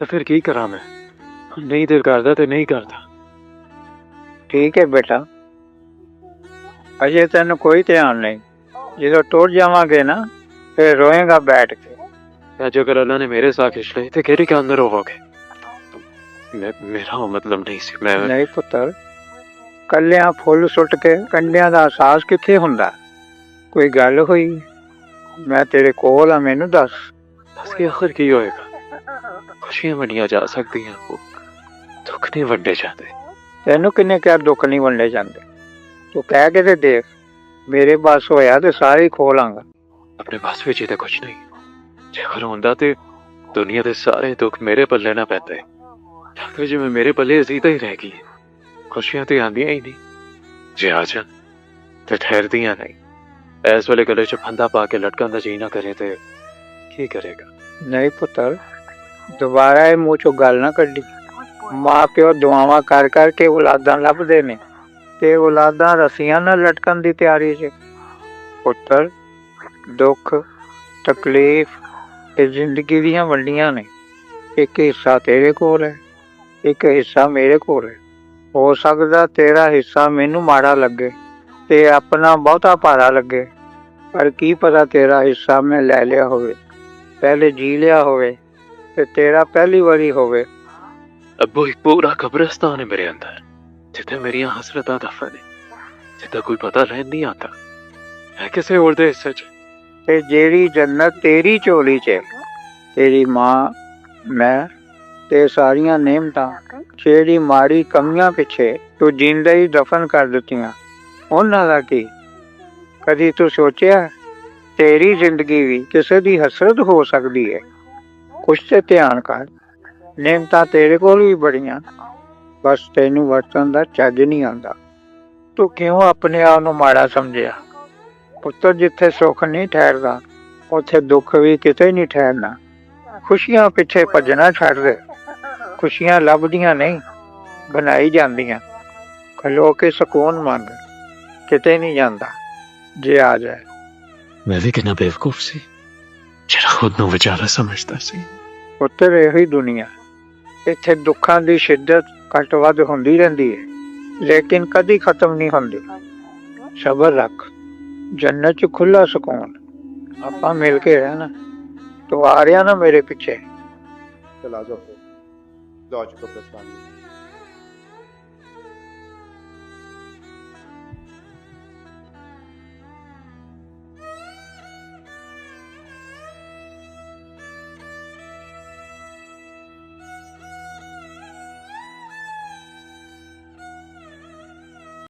ਤਾਂ ਫਿਰ ਕੀ ਕਰਾਂ ਮੈਂ? ਨਹੀਂ ਦਿਲ ਕਰਦਾ ਤੇ ਨਹੀਂ ਕਰਦਾ। ਠੀਕ ਹੈ ਬੇਟਾ। ਅਜੇ ਤੈਨੂੰ ਕੋਈ ਧਿਆਨ ਨਹੀਂ। ਜਦੋਂ ਟੁਰ ਜਾਵਾਂਗੇ ਨਾ ਫਿਰ ਰੋਏਗਾ ਬੈਠ ਕੇ। ਅੱਜ ਅਗਰ ਅੱਲਾ ਨੇ ਮੇਰੇ ਸਾਥ ਲਈ ਤੇ ਕਿਹੜੇ ਕੇ ਅੰਦਰ ਹੋਵੋਗੇ ਮੈਂ ਮੇਰਾ ਮਤਲਬ ਨਹੀਂ ਸੀ। ਮੈਂ ਨਹੀਂ ਪੁੱਤਰ ਕੱਲਿਆਂ ਫੁੱਲ ਸੁੱਟ ਕੇ ਕੰਡਿਆਂ ਦਾ ਅਹਿਸਾਸ ਕਿੱਥੇ ਹੁੰਦਾ? ਕੋਈ ਗੱਲ ਹੋਈ? ਮੈਂ ਤੇਰੇ ਕੋਲ ਆ ਮੈਨੂੰ ਦੱਸ। ਦੱਸ ਕੇ ਆਖਰ ਕੀ ਹੋਏਗਾ? ਖੁਸ਼ੀਆਂ ਵੰਡੀਆਂ ਜਾ ਸਕਦੀਆਂ ਦੁੱਖ ਨਹੀਂ ਵੰਡੇ ਜਾਂਦੇ। ਤੈਨੂੰ ਕਿੰਨੇ ਕਿਹਾ ਦੁੱਖ ਨਹੀਂ ਵੰਡੇ ਜਾਂਦੇ? ਤੂੰ ਕਹਿ ਕੇ ਤੇ ਦੇਖ ਮੇਰੇ ਬਸ ਹੋਇਆ ਤੇ ਸਾਰੇ ਹੀ ਖੋਲਾਂਗਾ ਆਪਣੇ ਬਸ ਵਿੱਚ ਤਾਂ ਕੁਝ ਨਹੀਂ। ਜੇ ਅਗਰ ਹੁੰਦਾ ਤੇ ਦੁਨੀਆ ਦੇ ਸਾਰੇ ਦੁੱਖ ਮੇਰੇ ਪੱਲੇ ਨਾ ਪੈਂਦੇ। ਤੇ ਜਿਵੇਂ ਮੇਰੇ ਪੱਲੇ ਅਸੀਤਾ ਹੀ ਰਹਿ ਗਈ ਖੁਸ਼ੀਆਂ ਤੇ ਆਂਦੀਆਂ ਹੀ ਨਹੀਂ। ਜੇ ਆ ਜਾਣ ਤੇ ਠਹਿਰਦੀਆਂ ਨਹੀਂ। ਇਸ ਵੇਲੇ ਗਲੇ 'ਚ ਫੰਦਾ ਪਾ ਕੇ ਲਟਕਣ ਦਾ ਜੀ ਨਾ ਕਰੇ ਤੇ ਕੀ ਕਰੇਗਾ? ਨਹੀਂ ਪੁੱਤਰ ਦੁਬਾਰਾ ਇਹ ਮੂੰਹ ਚੋਂ ਗੱਲ ਨਾ ਕੱਢੀ। ਮਾਂ ਪਿਓ ਦੁਆਵਾਂ ਕਰ ਕਰਕੇ ਔਲਾਦਾਂ ਲੱਭਦੇ ਨੇ ਤੇ ਔਲਾਦਾਂ ਰਸੀਆਂ ਨਾਲ ਲਟਕਣ ਦੀ ਤਿਆਰੀ 'ਚ। ਪੁੱਤਰ, ਦੁੱਖ, ਤਕਲੀਫ ਇਹ ਜ਼ਿੰਦਗੀ ਦੀਆਂ ਵੰਡੀਆਂ ਨੇ। ਇੱਕ ਹਿੱਸਾ ਤੇਰੇ ਕੋਲ ਹੈ, ਇੱਕ ਹਿੱਸਾ ਮੇਰੇ ਕੋਲ ਹੈ। ਹੋ ਸਕਦਾ ਤੇਰਾ ਹਿੱਸਾ ਮੈਨੂੰ ਮਾੜਾ ਲੱਗੇ ਤੇ ਆਪਣਾ ਬਹੁਤਾ ਭਾਰਾ ਲੱਗੇ। ਪਰ ਕੀ ਪਤਾ ਤੇਰਾ ਹਿੱਸਾ ਮੈਂ ਲੈ ਲਿਆ ਹੋਵੇ, ਪਹਿਲੇ ਜੀ ਲਿਆ ਹੋਵੇ। ਤੇ ਤੇਰਾ ਪਹਿਲੀ ਵਾਰੀ ਹੋਵੇ। ਅੱਬੂ ਇੱਕ ਪੂਰਾ ਕਬਰਸਤਾਨ ਹੈ ਮੇਰੇ ਅੰਦਰ। ਜਿੱਥੇ ਮੇਰੀਆਂ ਹਸਰਤਾਂ ਦਫਨ ਨੇ ਜਿੱਥੇ ਕੋਈ ਪਤਾ ਰਹਿ ਨਹੀਂ ਆਤਾ ਹੈ ਕਿਸੇ ਹੋਰ ਦੇ ਹਿੱਸੇ 'ਚ। ਤੇ ਜਿਹੜੀ ਜੰਨਤ ਤੇਰੀ ਝੋਲੀ 'ਚ ਹੈ, ਤੇਰੀ ਮਾਂ ਮੈਂ ਤੇ ਸਾਰੀਆਂ ਨੇਮਤਾਂ ਜਿਹੜੀ ਮਾੜੀ ਕਮੀਆਂ ਪਿੱਛੇ ਤੂੰ ਜਿੰਦਾ ਹੀ ਦਫਨ ਕਰ ਦਿੱਤੀਆਂ। ਉਹਨਾਂ ਦਾ ਕੀ? ਕਦੀ ਤੂੰ ਸੋਚਿਆ ਤੇਰੀ ਜ਼ਿੰਦਗੀ ਵੀ ਕਿਸੇ ਦੀ ਹਸਰਤ ਹੋ ਸਕਦੀ ਹੈ? ਕੁਛ ਤੇ ਧਿਆਨ ਕਰ। ਨੇਮਤਾਂ ਤੇਰੇ ਕੋਲ ਵੀ ਬੜੀਆਂ। ਬਸ ਤੈਨੂੰ ਵਰਤਣ ਦਾ ਚੱਜ ਨਹੀਂ ਆਉਂਦਾ। ਤੂੰ ਕਿਉਂ ਆਪਣੇ ਆਪ ਨੂੰ ਮਾੜਾ ਸਮਝਿਆ? ਪੁੱਤਰ ਜਿੱਥੇ ਸੁੱਖ ਨਹੀਂ ਠਹਿਰਦਾ, ਉੱਥੇ ਦੁੱਖ ਵੀ ਕਿਤੇ ਨਹੀਂ ਠਹਿਰਨਾ। ਖੁਸ਼ੀਆਂ ਪਿੱਛੇ ਭੱਜਣਾ ਛੱਡ ਦੇ। ਖੁਸ਼ੀਆਂ ਲੱਭਦੀਆਂ ਨਹੀਂ, ਬਣਾਈ ਜਾਂਦੀਆਂ। ਖਲੋ ਕੇ ਸਕੂਨ ਮੰਗ, ਕਿਤੇ ਨਹੀਂ ਜਾਂਦਾ, ਜੇ ਆ ਜਾਏ। ਮੈਂ ਵੀ ਕਿੰਨਾ ਬੇਵਕੂਫ ਸੀ। ਜਿਹੜਾ ਖੁਦ ਨੂੰ ਵਿਚਾਰਾ ਸਮਝਦਾ ਸੀ। ਪੁੱਤਰ ਇਹੀ ਦੁਨੀਆ। ਇੱਥੇ ਦੁੱਖਾਂ ਦੀ ਸ਼ਿੱਦਤ ਘੱਟ ਵੱਧ ਹੁੰਦੀ ਰਹਿੰਦੀ ਹੈ, ਲੇਕਿਨ ਕਦੀ ਖਤਮ ਨਹੀਂ ਹੁੰਦੀ। ਸਬਰ ਰੱਖ, ਜੰਨਤ 'ਚ ਖੁੱਲਾ ਸਕੂਨ। ਆਪਾਂ ਮਿਲ ਕੇ ਰਹਿਣਾ, ਤੂੰ ਆ ਰਿਹਾ ਨਾ ਮੇਰੇ ਪਿੱਛੇ। ਚਲਾ ਜਾਓ ਫਿਰ। ਜਾਓ ਚੁੱਪ ਦਸਤਾਨੀ